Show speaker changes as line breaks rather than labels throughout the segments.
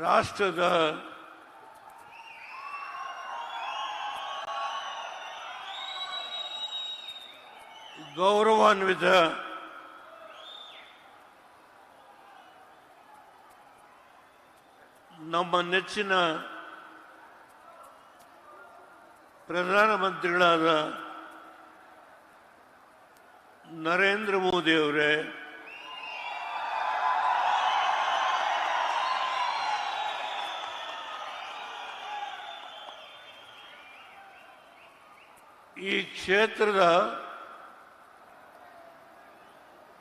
ರಾಷ್ಟ್ರದ ಗೌರವಾನ್ವಿತ ನಮ್ಮ ನೆಚ್ಚಿನ ಪ್ರಧಾನಮಂತ್ರಿಗಳಾದ ನರೇಂದ್ರ ಮೋದಿ ಈ ಕ್ಷೇತ್ರದ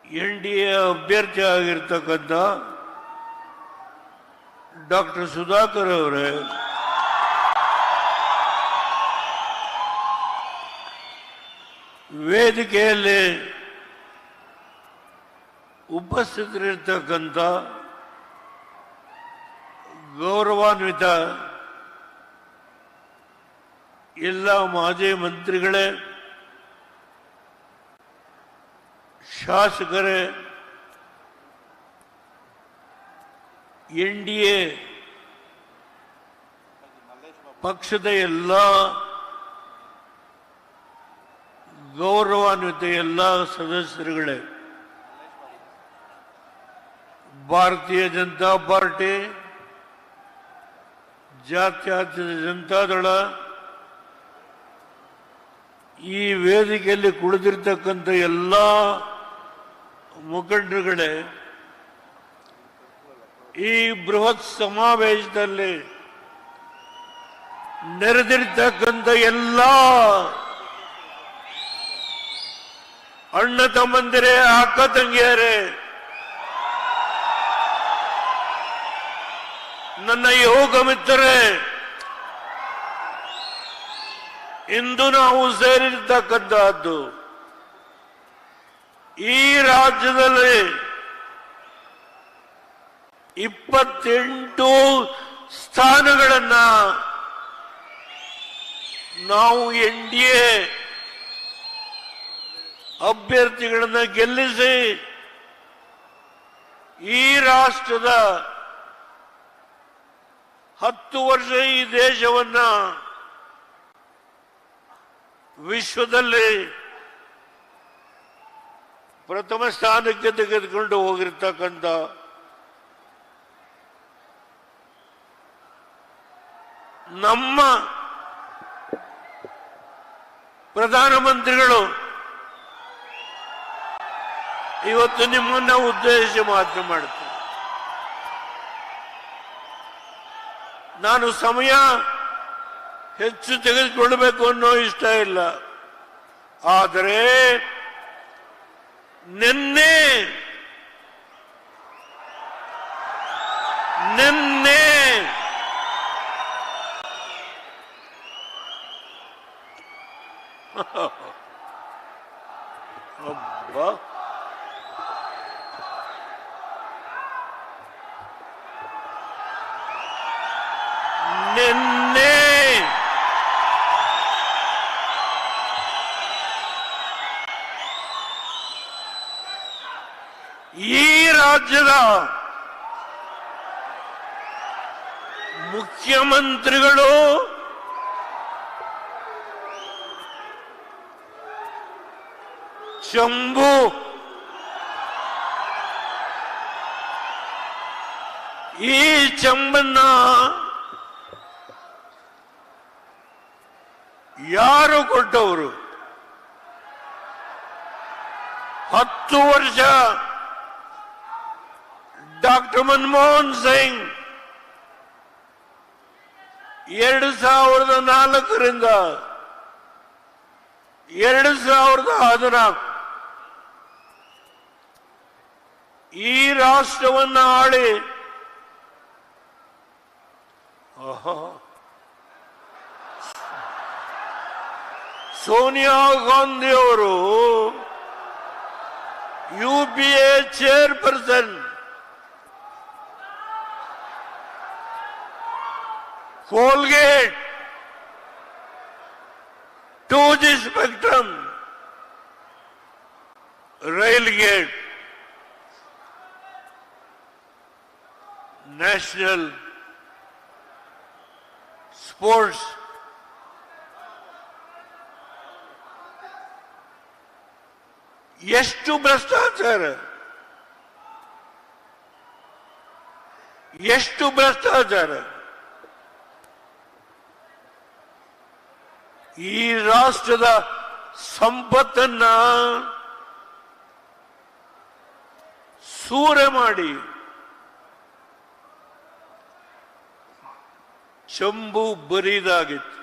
ಎನ್ ಡಿ ಎ ಅಭ್ಯರ್ಥಿ ಆಗಿರ್ತಕ್ಕಂಥ ಡಾಕ್ಟರ್ ಸುಧಾಕರ್ ಅವರೇ ವೇದಿಕೆಯಲ್ಲಿ ಉಪಸ್ಥಿತರಿರ್ತಕ್ಕಂಥ ಗೌರವಾನ್ವಿತ ಎಲ್ಲ ಮಾಜಿ ಮಂತ್ರಿಗಳೇ, ಶಾಸಕರೇ, ಎನ್ ಡಿ ಎ ಪಕ್ಷದ ಎಲ್ಲ ಗೌರವಾನ್ವಿತ ಎಲ್ಲ ಸದಸ್ಯರುಗಳೇ, ಭಾರತೀಯ ಜನತಾ ಪಾರ್ಟಿ, ಜಾತ್ಯತೀತ ಜನತಾದಳ ಈ ವೇದಿಕೆಯಲ್ಲಿ ಕುಳಿತಿರ್ತಕ್ಕಂಥ ಎಲ್ಲ ಮುಖಂಡರುಗಳೇ, ಈ ಬೃಹತ್ ಸಮಾವೇಶದಲ್ಲಿ ನೆರೆದಿರ್ತಕ್ಕಂಥ ಎಲ್ಲ ಅಣ್ಣ ತಮ್ಮಂದಿರೇ, ಅಕ್ಕ ತಂಗಿಯರೇ, ನನ್ನ ಯೋಗ ಮಿತ್ರರೇ ಇಂದು ನಾವು ಸೇರಿರ್ತಕ್ಕಂತಹದ್ದು ಈ ರಾಜ್ಯದಲ್ಲಿ ಇಪ್ಪತ್ತೆಂಟು ಸ್ಥಾನಗಳನ್ನ ನಾವು ಎನ್ ಡಿ ಎ ಅಭ್ಯರ್ಥಿಗಳನ್ನ ಗೆಲ್ಲಿಸಿ ಈ ರಾಷ್ಟ್ರದ ಹತ್ತು ವರ್ಷ ಈ ದೇಶವನ್ನ ವಿಶ್ವದಲ್ಲಿ ಪ್ರಥಮ ಸ್ಥಾನಕ್ಕೆ ತೆಗೆದುಕೊಂಡು ಹೋಗಿರ್ತಕ್ಕಂಥ ನಮ್ಮ ಪ್ರಧಾನಮಂತ್ರಿಗಳು ಇವತ್ತು ನಿಮ್ಮನ್ನ ಉದ್ದೇಶಿಸಿ ಮಾತು ಮಾಡ್ತಾರೆ ನಾನು ಸಮಯ ಹೆಚ್ಚು ತೆಗೆದುಕೊಳ್ಳಬೇಕು ಅನ್ನೋ ಇಷ್ಟ ಇಲ್ಲ. ಆದರೆ ನಿನ್ನೆ ನಿನ್ನೆ ಒಬ್ಬ ನಿನ್ನೆ ರಾಜ್ಯದ ಮುಖ್ಯಮಂತ್ರಿಗಳು ಚಂಬು ಈ ಚಂಬನ್ನ ಯಾರು ಕೊಟ್ಟವರು ಹತ್ತು ವರ್ಷ ಡಾಕ್ಟರ್ ಮನಮೋಹನ್ ಸಿಂಗ್ ಎರಡು ಸಾವಿರದ ನಾಲ್ಕರಿಂದ ಎರಡು ಸಾವಿರದ ಹದಿನಾಲ್ಕು. ಈ ರಾಷ್ಟ್ರವನ್ನು ಆಳಿ. ಆಹಾ. ಸೋನಿಯಾ ಗಾಂಧಿ ಅವರು U P A chairperson coalgate to the spectrum rail gate national sports ಎಷ್ಟು ಭ್ರಷ್ಟಾಚಾರ ಎಷ್ಟು ಭ್ರಷ್ಟಾಚಾರ ಈ ರಾಷ್ಟ್ರದ ಸಂಪತ್ತನ್ನ ಸೂರೆ ಮಾಡಿ ಚಂಬು ಬರಿದಾಗಿತ್ತು.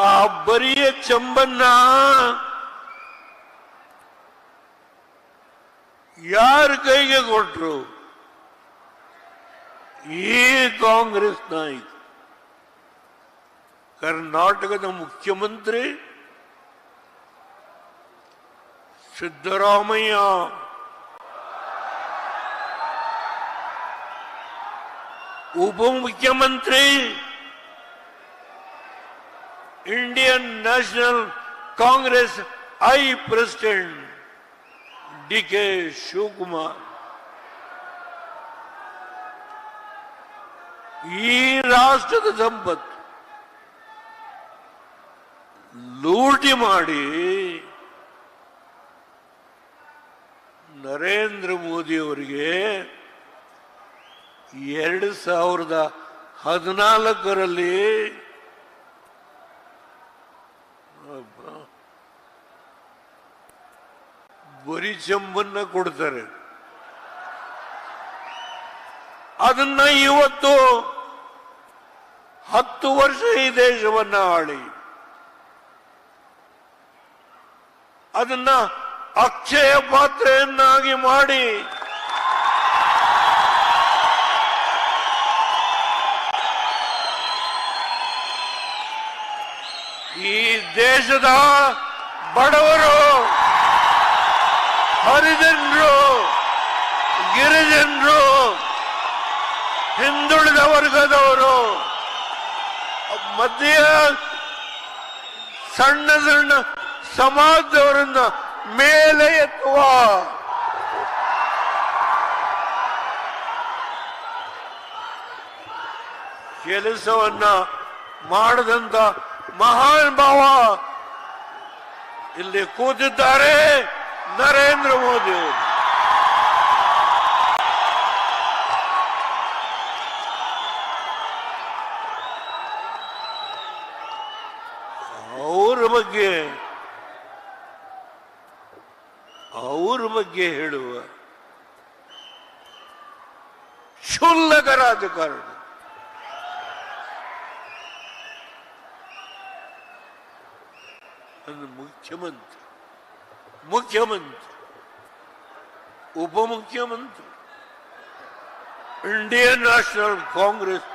ಆ ಬರಿಯ ಚಂಬನ್ನ ಯಾರ ಕೈಗೆ ಕೊಟ್ರು? ಈ ಕಾಂಗ್ರೆಸ್ ನಾಯಕ. ಕರ್ನಾಟಕದ ಮುಖ್ಯಮಂತ್ರಿ ಸಿದ್ದರಾಮಯ್ಯ ಉಪಮುಖ್ಯಮಂತ್ರಿ Indian National Congress I president D K Shivakumar ಈ ರಾಷ್ಟ್ರದ ಸಂಪತ್ತು ಲೂಟಿ ಮಾಡಿ ನರೇಂದ್ರ ಮೋದಿ ಅವರಿಗೆ ಎರಡು ಸಾವಿರದ ಹದಿನಾಲ್ಕರಲ್ಲಿ ಬರಿ ಚಂಬನ್ನ ಕೊಡ್ತಾರೆ. ಅದನ್ನ ಇವತ್ತು ಹತ್ತು ವರ್ಷ ಈ ದೇಶವನ್ನ ಆಳಿ. ಅದನ್ನ ಅಕ್ಷಯ ಪಾತ್ರೆಯನ್ನಾಗಿ ಮಾಡಿ ಈ ದೇಶದ ಬಡವರು ಹರಿಜನರು ಗಿರಿಜನರು ಹಿಂದುಳಿದ ವರ್ಗದವರು ಮಧ್ಯ ಸಣ್ಣ ಸಣ್ಣ ಸಮಾಜದವರನ್ನ ಮೇಲೆ ಎತ್ತುವ. ಕೆಲಸವನ್ನ ಮಾಡದಂತ ಮಹಾನ್ ಭಾವ ಇಲ್ಲಿ ಕೂತಿದ್ದಾರೆ ನರೇಂದ್ರ ಮೋದಿ. ಅವರ ಬಗ್ಗೆ ಅವ್ರ ಬಗ್ಗೆ ಹೇಳುವ ಕ್ಷುಲ್ಲಕ ರಾಜಕಾರಣ ಮುಖ್ಯಮಂತ್ರಿ ಮುಖ್ಯಮಂತ್ರಿ ಉಪಮುಖ್ಯಮಂತ್ರಿ Indian National Congress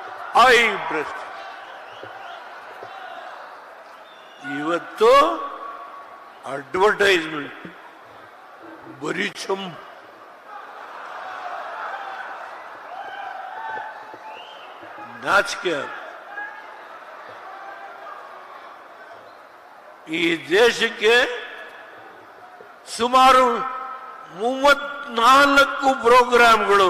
I president ಇವತ್ತು ಅಡ್ವರ್ಟೈಸ್ಮೆಂಟ್ ಬರೀ ಚಂಬು ನಾಚಿಕೆ ಈ ದೇಶಕ್ಕೆ ಸುಮಾರು ಮೂವತ್ನಾಲ್ಕು ಪ್ರೋಗ್ರಾಮ್ಗಳು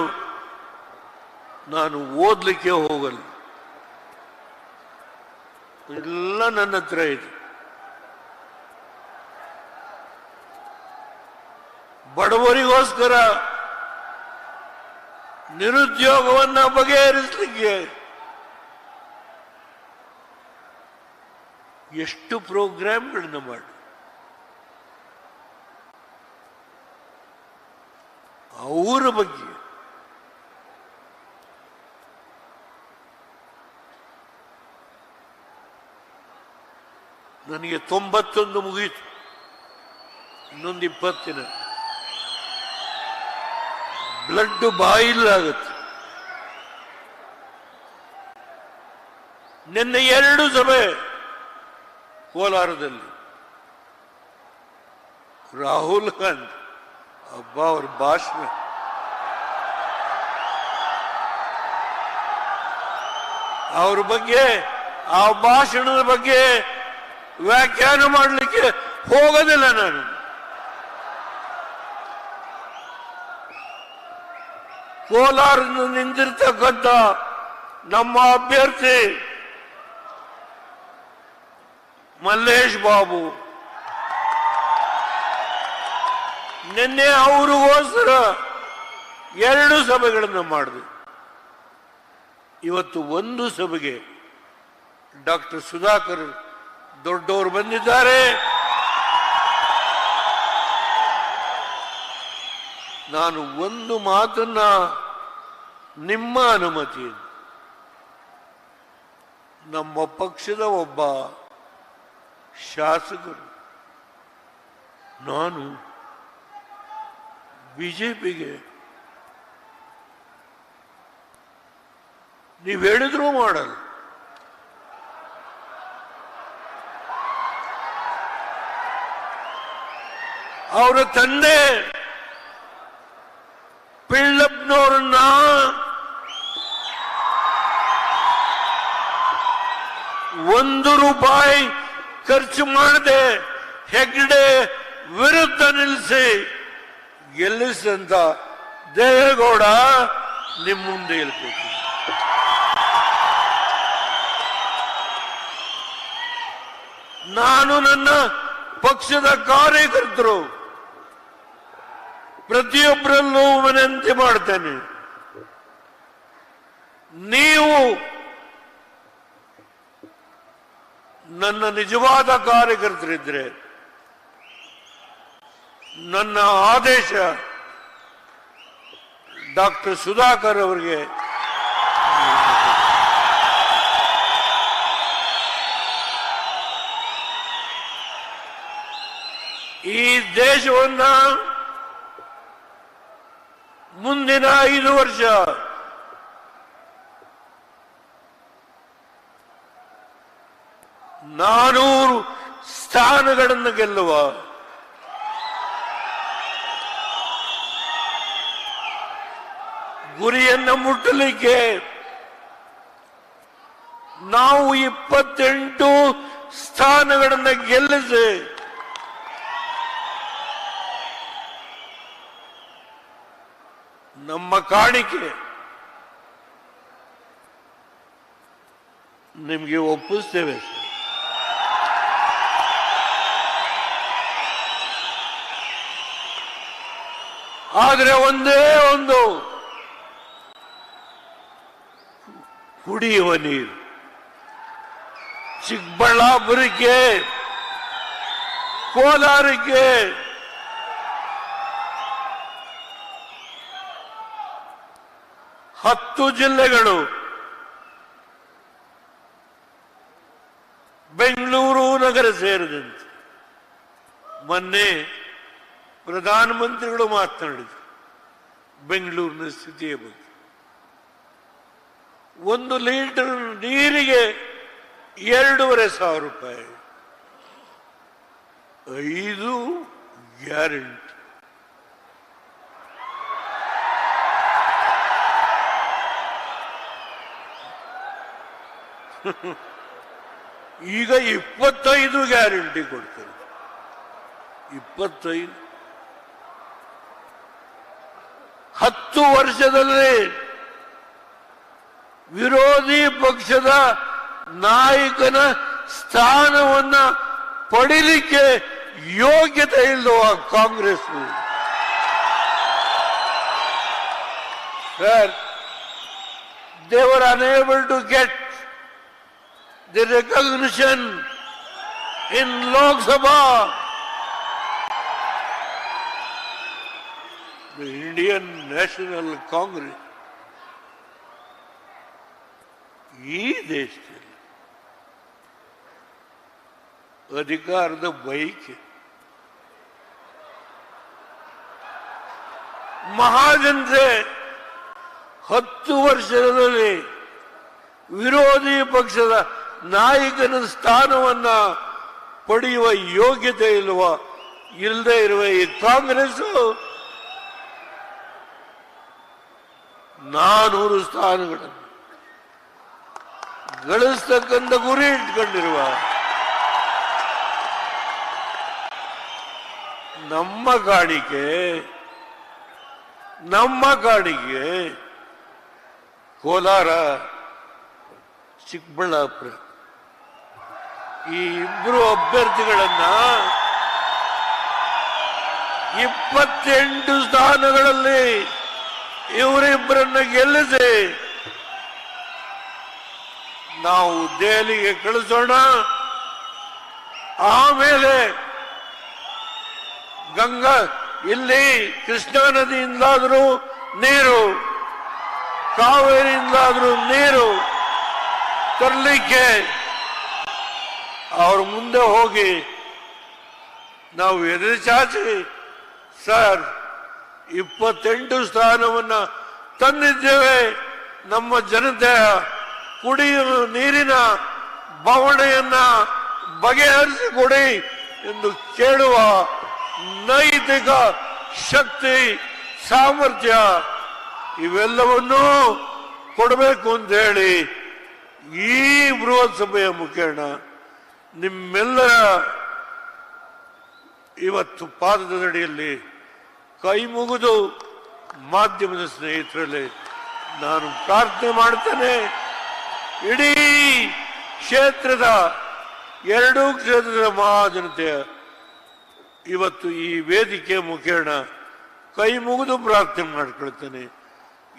ನಾನು ಓದ್ಲಿಕ್ಕೆ ಹೋಗಲ್ಲ ಎಲ್ಲ ನನ್ನ ಹತ್ರ ಇದೆ ಬಡವರಿಗೋಸ್ಕರ ನಿರುದ್ಯೋಗವನ್ನ ಬಗೆಹರಿಸಲಿಕ್ಕೆ ಎಷ್ಟು ಪ್ರೋಗ್ರಾಮ್ಗಳನ್ನ ಮಾಡಿ. ಅವರ ಬಗ್ಗೆ. ನನಗೆ ತೊಂಬತ್ತೊಂದು ಮುಗೀತು. ಇನ್ನೊಂದು ಇಪ್ಪತ್ತಿನ ಬ್ಲಡ್ ಬಾಯಿಲಾಗುತ್ತೆ ನಿನ್ನೆ ಎರಡು ಸಭೆ ಕೋಲಾರದಲ್ಲಿ. ರಾಹುಲ್ ಗಾಂಧಿ, ಹಬ್ಬ ಅವ್ರ ಭಾಷಣ. ಅವ್ರ ಬಗ್ಗೆ, ಆ ಭಾಷಣದ ಬಗ್ಗೆ ವ್ಯಾಖ್ಯಾನ ಮಾಡಲಿಕ್ಕೆ ಹೋಗೋದಿಲ್ಲ ನಾನು. ಕೋಲಾರ ನಿಂತಿರ್ತಕ್ಕಂಥ ನಮ್ಮ ಅಭ್ಯರ್ಥಿ ಮಲ್ಲೇಶ್ ಬಾಬು. ನಿನ್ನೆ ಅವರಿಗೋಸ್ಕರ ಎರಡು ಸಭೆಗಳನ್ನು ಮಾಡಿದೆ ಇವತ್ತು ಒಂದು ಸಭೆಗೆ ಡಾಕ್ಟರ್ ಸುಧಾಕರ್ ದೊಡ್ಡವರು ಬಂದಿದ್ದಾರೆ. ನಾನು ಒಂದು ಮಾತನ್ನ ನಿಮ್ಮ ಅನುಮತಿ ನಮ್ಮ ಪಕ್ಷದ ಒಬ್ಬ ಶಾಸಕರು, ನಾನು ಬಿಜೆಪಿಗೆ ನೀವು ಹೇಳಿದ್ರೂ ಮಾಡಲ್ಲ. ಅವರ ತಂದೆ ಪಿಳ್ಳಪ್ಪನವ್ರನ್ನ ಒಂದು ರೂಪಾಯಿ ಖರ್ಚು ಮಾಡದೆ ಹೆಗ್ಡೆ ವಿರುದ್ಧ ನಿಲ್ಲಿಸಿ ಗೆಲ್ಲಿಸಿದಂತ ದೇವೇಗೌಡ ನಿಮ್ಮ ಮುಂದೆ ಇರ್ಬೇಕು. ನಾನು ನನ್ನ ಪಕ್ಷದ ಕಾರ್ಯಕರ್ತರು. ಪ್ರತಿಯೊಬ್ಬರಲ್ಲೂ ವಿನಂತಿ ಮಾಡ್ತೇನೆ. ನೀವು ನನ್ನ ನಿಜವಾದ ಕಾರ್ಯಕರ್ತರಿದ್ರೆ ನನ್ನ ಆದೇಶ ಡಾಕ್ಟರ್ ಸುಧಾಕರ್ ಅವರಿಗೆ ಈ ದೇಶವನ್ನ ಮುಂದಿನ ಐದು ವರ್ಷ. ನಾನೂರು ಸ್ಥಾನಗಳನ್ನು ಗೆಲ್ಲುವ. ಗುರಿಯನ್ನು ಮುಟ್ಟಲಿಕ್ಕೆ ನಾವು ಇಪ್ಪತ್ತೆಂಟು ಸ್ಥಾನಗಳನ್ನು ಗೆಲ್ಲಿಸಿ ನಮ್ಮ ಕಾಣಿಕೆ. ನಿಮಗೆ ಒಪ್ಪಿಸ್ತೇವೆ. ಆದರೆ ಒಂದೇ ಒಂದು. ಕುಡಿಯುವ ನೀರು. ಚಿಕ್ಕಬಳ್ಳಾಪುರಕ್ಕೆ ಕೋಲಾರಕ್ಕೆ ಹತ್ತು ಜಿಲ್ಲೆಗಳು. ಬೆಂಗಳೂರು ನಗರ ಸೇರಿದಂತೆ. ಮೊನ್ನೆ ಪ್ರಧಾನಮಂತ್ರಿಗಳು ಮಾತನಾಡಿದರು. ಬೆಂಗಳೂರಿನ ಸ್ಥಿತಿಯ ಬಗ್ಗೆ. ಒಂದು ಲೀಟರ್ ನೀರಿಗೆ ಎರಡೂವರೆ ಸಾವಿರ ರೂಪಾಯಿ. ಐದು ಗ್ಯಾರಂಟಿ. ಈಗ ಇಪ್ಪತ್ತೈದು ಗ್ಯಾರಂಟಿ ಕೊಡ್ತಾರೆ ಇಪ್ಪತ್ತೈದು. ಹತ್ತು ವರ್ಷದಲ್ಲಿ ವಿರೋಧಿ ಪಕ್ಷದ ನಾಯಕನ ಸ್ಥಾನವನ್ನ ಪಡಿಲಿಕ್ಕೆ ಯೋಗ್ಯತೆ ಇಲ್ಲವ Congress. Sir they are unable to get the recognition in Lok Sabha. The Indian National Congress ಈ ದೇಶದಲ್ಲಿ ಅಧಿಕಾರದ ಬೈಕೆ ಮಹಾಜನತೆ ಹತ್ತು ವರ್ಷದಲ್ಲಿ ವಿರೋಧಿ ಪಕ್ಷದ ನಾಯಕನ ಸ್ಥಾನವನ್ನ ಪಡೆಯುವ ಯೋಗ್ಯತೆ ಇಲ್ವ? ಇಲ್ಲದೆ ಇರುವ ಈ ಕಾಂಗ್ರೆಸ್ ನಾನೂರು ಸ್ಥಾನಗಳನ್ನು ಗಳಿಸ್ತಕ್ಕಂಥ ಗುರಿ ಇಟ್ಕೊಂಡಿರುವ ನಮ್ಮ ಕಾಣಿಕೆ ನಮ್ಮ ಕಾಣಿಕೆ ಕೋಲಾರ, ಚಿಕ್ಕಬಳ್ಳಾಪುರ. ಈ ಇಬ್ರು ಅಭ್ಯರ್ಥಿಗಳನ್ನ ಇಪ್ಪತ್ತೆಂಟು ಸ್ಥಾನಗಳಲ್ಲಿ ಇವರಿಬ್ಬರನ್ನ ಗೆಲ್ಲಿಸಿ ನಾವು ದೆಹಲಿಗೆ ಕಳಿಸೋಣ. ಆಮೇಲೆ ಗಂಗಾ, ಇಲ್ಲಿ ಕೃಷ್ಣಾ ನದಿಯಿಂದಾದರೂ ನೀರು, ಕಾವೇರಿಯಿಂದಾದರೂ ನೀರು ತರಲಿಕ್ಕೆ ಅವ್ರ ಮುಂದೆ ಹೋಗಿ ನಾವು ಎದುರು ಚಾಚಿ ಸರ್, ಇಪ್ಪತ್ತೆಂಟು ಸ್ಥಾನವನ್ನ ತಂದಿದ್ದೇವೆ. ನಮ್ಮ ಜನತೆಯ ಕುಡಿಯುವ ನೀರಿನ ಬವಣೆಯನ್ನ ಬಗೆಹರಿಸಿಕೊಡಿ ಎಂದು ಕೇಳುವ ನೈತಿಕ ಶಕ್ತಿ, ಸಾಮರ್ಥ್ಯ ಇವೆಲ್ಲವನ್ನೂ ಕೊಡಬೇಕು ಅಂತ ಹೇಳಿ ಈ ಬೃಹತ್ ಸಭೆಯ ಮುಖೇಣ ನಿಮ್ಮೆಲ್ಲರ ಇವತ್ತು ಪಾದದ ಅಡಿಯಲ್ಲಿ ಕೈ ಮುಗಿದು ಮಾಧ್ಯಮದ ಸ್ನೇಹಿತರಲ್ಲಿ ನಾನು ಪ್ರಾರ್ಥನೆ ಮಾಡ್ತೇನೆ. ಇಡೀ ಕ್ಷೇತ್ರದ ಎರಡೂ ಕ್ಷೇತ್ರದ ಮಹಾಜನತೆಯ ಇವತ್ತು ಈ ವೇದಿಕೆ ಮುಖೇಣ ಕೈ ಮುಗಿದು ಪ್ರಾರ್ಥನೆ ಮಾಡ್ಕೊಳ್ತೇನೆ.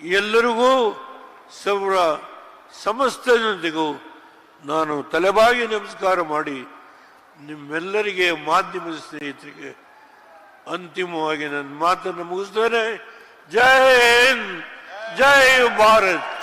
ಎಲ್ಲರಿಗೂ ಸೌರ ಸಮಸ್ತ ಜನತೆಗೂ ನಾನು ತಲೆಬಾಗಿ ನಮಸ್ಕಾರ ಮಾಡಿ ನಿಮ್ಮೆಲ್ಲರಿಗೆ ಮಾಧ್ಯಮ ಸ್ನೇಹಿತರಿಗೆ ಅಂತಿಮವಾಗಿ ನನ್ನ ಮಾತನ್ನು ಮುಗಿಸ್ತೇನೆ. ಜೈ ಹಿಂದ್, ಜೈ ಭಾರತ್.